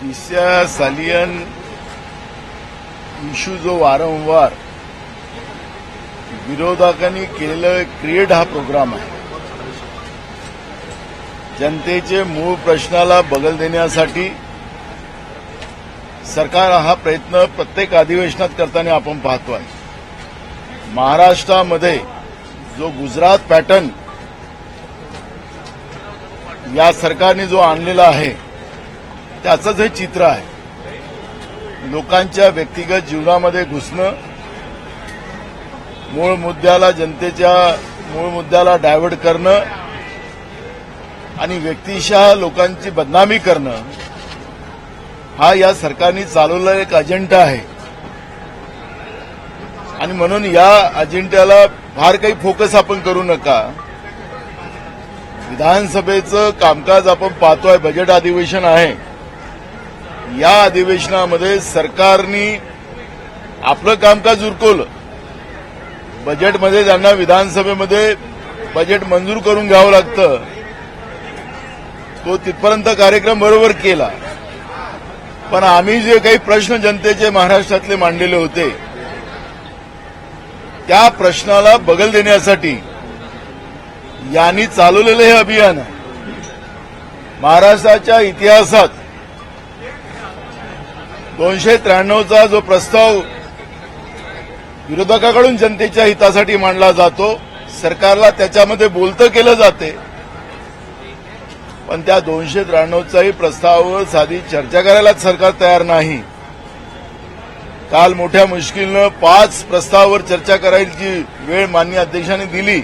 तिसऱ्या सालियन इश्यू जो वारंवार विरोधकांनी केलेलं क्रिएट हा प्रोग्राम आहे. जनतेचे मूळ प्रश्नाला बगल देण्यासाठी सरकार हा प्रयत्न प्रत्येक अधिवेशनात करताना आपण पाहतोय महाराष्ट्रामध्ये जो गुजरात पॅटर्न या सरकारने जो आणलेला आहे त्याचंच हे चित्र आहे. लोकांच्या व्यक्तिगत जीवनामध्ये घुसणं मूळ मुद्द्याला जनतेच्या मूळ मुद्द्याला डायव्हर्ट करणं आणि व्यक्तिशः लोकांची बदनामी करणं हा या सरकारने चालवलेला एक अजेंडा आहे. आणि म्हणून या अजेंड्याला फार काही फोकस आपण करू नका. विधानसभेचं कामकाज आपण पाहतोय बजेट अधिवेशन आहे. या अधिवेशनामध्ये सरकारने आपलं कामकाज उरकवलं. बजेटमध्ये त्यांना विधानसभेमध्ये बजेट मंजूर करून घ्यावं लागतं तो तिथपर्यंत कार्यक्रम बरोबर केला. पण आम्ही जे काही प्रश्न जनतेचे महाराष्ट्रातले मांडलेले होते त्या प्रश्नाला बगल देण्यासाठी यांनी चालवलेलं हे अभियान महाराष्ट्राच्या इतिहासात दोनशे त्र्याण्णवचा जो प्रस्ताव विरोधकाकडून जनतेच्या हितासाठी मांडला जातो सरकारला त्याच्यामध्ये बोलतं केलं जाते. पण त्या दोनशे त्र्याण्णवचाही प्रस्तावावर साधी चर्चा करायलाच सरकार तयार नाही. काल मोठ्या मुश्किलनं पाच प्रस्तावावर चर्चा करायची वेळ मान्य अध्यक्षांनी दिली.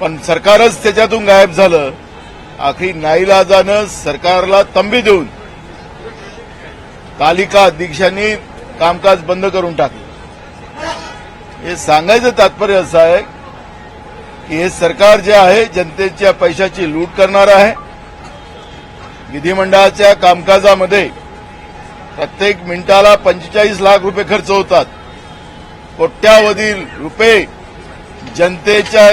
पण सरकारच त्याच्यातून गायब झालं. आखरी नाईलाजानं सरकारला तंबी देऊन तालिका अध्यक्षांनी कामकाज बंद करून टाकलं. हे सांगायचं तात्पर्य असं आहे की हे सरकार जे आहे जनतेच्या पैशाची लूट करणार आहे. विधिमंडळाच्या कामकाजामध्ये प्रत्येक मिनिटाला पंचेचाळीस लाख रुपये खर्च होतात. कोट्यावधी रुपये जनतेच्या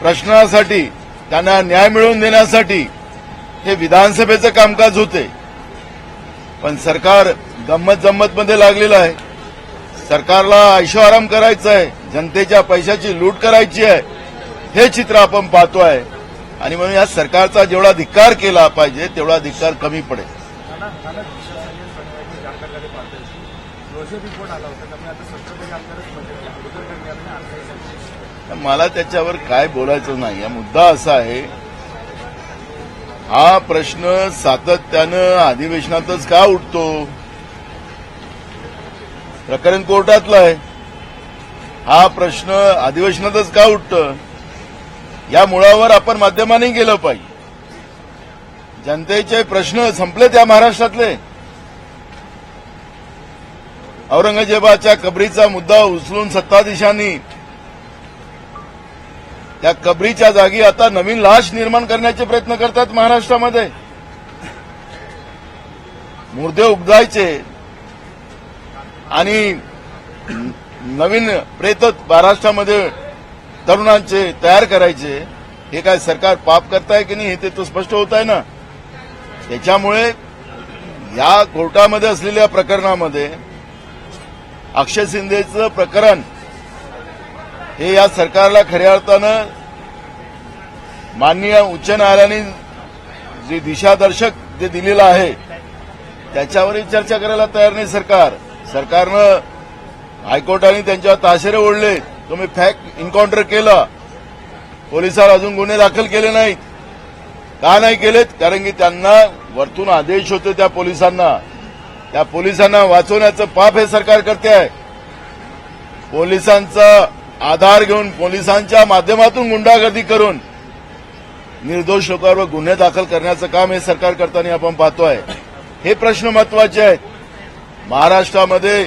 प्रश्नासाठी त्यांना न्याय मिळवून देण्यासाठी हे विधानसभेचं कामकाज होते पण सरकार गंमत जम्मत मध्ये लागलेलं आहे. सरकारला ऐशो आराम करायचा आहे. जनतेच्या पैशाची लूट करायची आहे. हे चित्र आपण पाहतोय आणि म्हणून या सरकारचा जेवढा धिक्कार केला पाहिजे तेवढा धिक्कार कमी पडेल. मला त्याच्यावर काय बोलायचं नाही. हा मुद्दा असा आहे हा प्रश्न सातत्यानं अधिवेशनातच का उठतो? प्रकरण कोर्टातलं आहे. हा प्रश्न अधिवेशनातच का उठत? या मुळावर आपण माध्यमांनी गेलं पाहिजे. जनतेचे प्रश्न संपले त्या महाराष्ट्रातले. औरंगजेबाच्या कबरीचा मुद्दा उचलून सत्ताधीशांनी त्या कबरीच्या जागी आता नवीन लाश निर्माण करण्याचे प्रयत्न करतात महाराष्ट्रामध्ये. मुर्दे उगदायचे. आणि नवीन प्रेत महाराष्ट्रामध्ये तरुणांचे तयार करायचे. हे काय सरकार पाप करताय की नाही हे ते तर स्पष्ट होत आहे ना? त्याच्यामुळे या कोर्टामध्ये असलेल्या प्रकरणामध्ये अक्षय शिंदेचं प्रकरण हे या सरकारला खऱ्या अर्थानं माननीय उच्च न्यायालयाने जे दिशादर्शक जे दिलेलं आहे त्याच्यावरही चर्चा करायला तयार नाही सरकार. सरकारनं हायकोर्टाने त्यांच्या ताशेरे ओढले तुम्ही फॅक्ट एन्काउंटर केलं. पोलिसांवर अजून गुन्हे दाखल केले नाहीत. का नाही केलेत? कारण की त्यांना वरतून आदेश होते त्या पोलिसांना. त्या पोलिसांना वाचवण्याचं पाप हे सरकार करते आहे. पोलिसांचा आधार घेऊन पोलिसांच्या माध्यमातून गुंडागर्दी करून निर्दोष लोकांवर गुन्हे दाखल करण्याचं काम हे सरकार करताना आपण पाहतोय. हे प्रश्न महत्त्वाचे आहेत. महाराष्ट्रामध्ये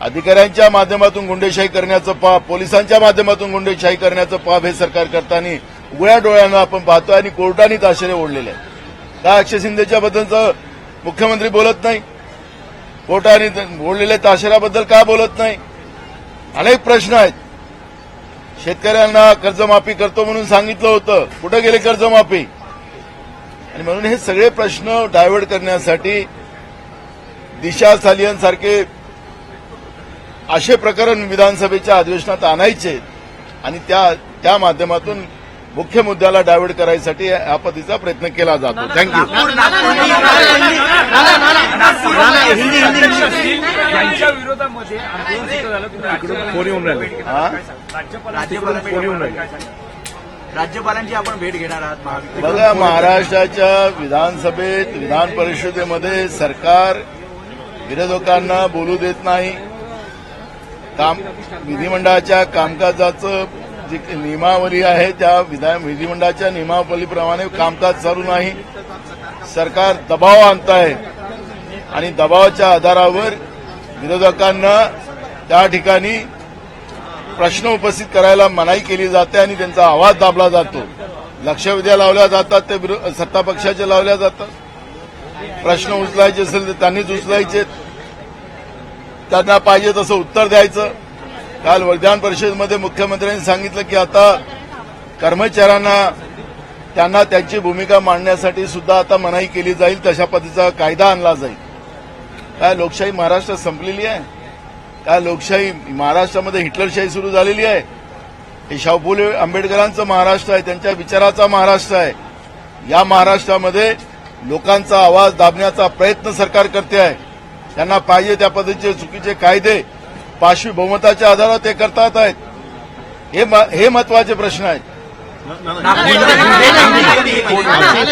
अधिकाऱ्यांच्या माध्यमातून गुंडेशाही करण्याचं पाप पोलिसांच्या माध्यमातून गुंडेशाही करण्याचं पाप हे सरकार करताना उघड्या डोळ्यानं आपण पाहतोय आणि कोर्टाने ताशेरे ओढलेले आहेत का अक्षय शिंदेच्या बद्दलचं मुख्यमंत्री बोलत नाही? कोर्टाने ओढलेल्या ताशेऱ्याबद्दल का बोलत नाही? अनेक प्रश्न आहेत. शेतकऱ्यांना कर्जमाफी करतो म्हणून सांगितलं होतं. कुठं गेले कर्जमाफी? आणि म्हणून हे सगळे प्रश्न डायव्हर्ट करण्यासाठी दिशा सालियन असे प्रकरण विधानसभेच्या अधिवेशनात आणायचे आणि त्या त्या माध्यमातून मुख्य मुद्द्याला डायव्हर्ट करायसाठी या पद्धतीचा प्रयत्न केला जातो. थँक्यू यांच्या विरोधामध्ये राज्यपालांची आपण भेट घेणार आहात बघा महाराष्ट्राच्या विधानसभेत विधान परिषदेमध्ये सरकार विरोधकांना बोलू देत नाही. काम विधिमंडळाच्या कामकाजाचं जी नियमावली आहे त्या विधान विधिमंडळाच्या नियमावलीप्रमाणे कामकाज चालू नाही. सरकार दबाव आणत आहे आणि दबावाच्या आधारावर विरोधकांना त्या ठिकाणी प्रश्न उपस्थित करायला मनाई केली जाते आणि त्यांचा आवाज दाबला जातो. लक्षवेध्या लावल्या जातात ते सत्ता पक्षाच्या लावल्या जातात. प्रश्न उचलायचे असेल तर त्यांनीच उचलायचे. त्यांना पाहिजे तसं उत्तर द्यायचं. काल विधान परिषदेमध्ये मुख्यमंत्र्यांनी सांगितलं की आता कर्मचाऱ्यांना त्यांना त्यांची भूमिका मांडण्यासाठी सुद्धा आता मनाई केली जाईल तशा पद्धतीचा कायदा आणला जाईल. काय लोकशाही महाराष्ट्रात संपलेली आहे? काय लोकशाही महाराष्ट्रामध्ये हिटलरशाही सुरू झालेली आहे? हे शाहू फुले आंबेडकरांचं महाराष्ट्र आहे त्यांच्या विचाराचा महाराष्ट्र आहे. या महाराष्ट्रामध्ये लोकांचा आवाज दाबण्याचा प्रयत्न सरकार करते आहे. त्यांना पाहिजे त्या पद्धतीचे चुकीचे कायदे पाशवी बहुमताच्या आधारावर ते करतात आहेत. हे हे महत्वाचे प्रश्न आहेत.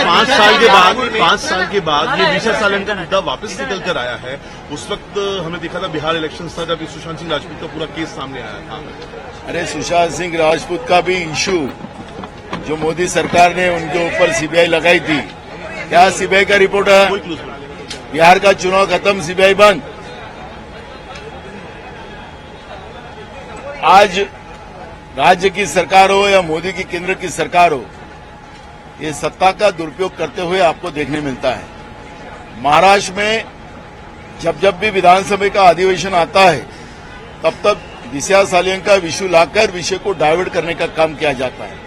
पाँच साल के बाद पाँच साल के बाद ये दिशा सालन का मुद्दा वापस निकल कर आया है। उस वक्त हमने देखा था बिहार इलेक्शन था जब सुशांत सिंह राजपूत का पूरा केस सामने आया था। अरे सुशांत सिंह राजपूत का भी इश्यू जो मोदी सरकार ने उनके ऊपर सीबीआई लगाई थी। क्या सीबीआई का रिपोर्ट है? बिहार का चुनाव खत्म सीबीआई बंद। आज राज्य की सरकार हो या मोदी की केंद्र की सरकार हो, ये सत्ता का दुरुपयोग करते हुए आपको देखने मिलता है। महाराष्ट्र में जब जब भी विधानसभा का अधिवेशन आता है, तब तक दिशा सालियन का विषय लाकर विषय को डाइवर्ट करने का काम किया जाता है।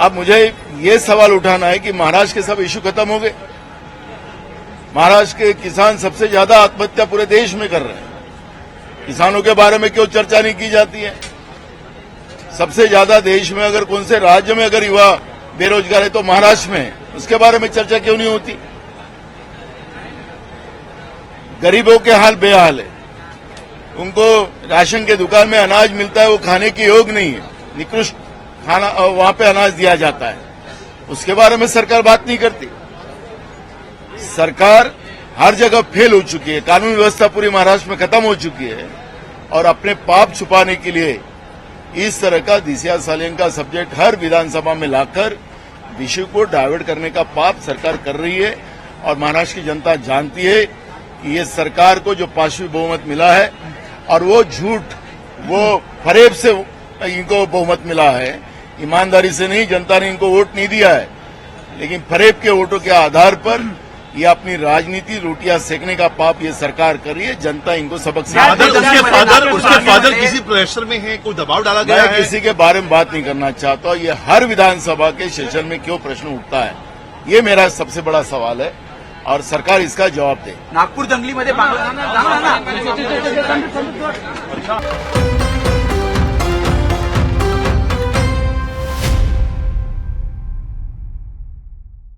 अब मुझे ये सवाल उठाना है कि महाराष्ट्र के सब इश्यू खत्म हो गए। महाराष्ट्र के किसान सबसे ज़्यादा आत्महत्या पूरे देश में कर रहे हैं। किसानों के बारे में क्यों चर्चा नहीं की जाती है? सबसे ज़्यादा देश में अगर कौन से राज्य में अगर युवा बेरोजगार है तो महाराष्ट्र में, उसके बारे में चर्चा क्यों नहीं होती? गरीबों के हाल बेहाल है। उनको राशन के दुकान में अनाज मिलता है, वो खाने के योग नहीं है। निकृष्ट खाना वहाँ पे अनाज दिया जाता है। उसके बारे में सरकार बात नहीं करती। सरकार हर जगह फेल हो चुकी है। कानून व्यवस्था पूरी महाराष्ट्र में खत्म हो चुकी है। और अपने पाप छुपाने के लिए इस तरह का दिशा सालियन का सब्जेक्ट हर विधानसभा में लाकर विषय को डाइवर्ट करने का पाप सरकार कर रही है। और महाराष्ट्र की जनता जानती है कि ये सरकार को जो पांचवी बहुमत मिला है और वो झूठ, वो फरेब से इनको बहुमत मिला है। ईमानदारी से नहीं, जनता ने इनको वोट नहीं दिया है। लेकिन फरेब के वोटों के आधार पर ये अपनी राजनीति रोटियाँ सेकने का पाप ये सरकार कर रही है जनता इनको सबक फादर उसके फादर उसके फादर किसी प्रेशर में है कोई दबाव डाला गया मैं है? किसी के बारे में बात नहीं करना चाहता ये हर विधानसभा के सेशन में क्यों प्रश्न उठता है? ये मेरा सबसे बड़ा सवाल है और सरकार इसका जवाब दे। नागपूर दंगलीमध्ये बांगला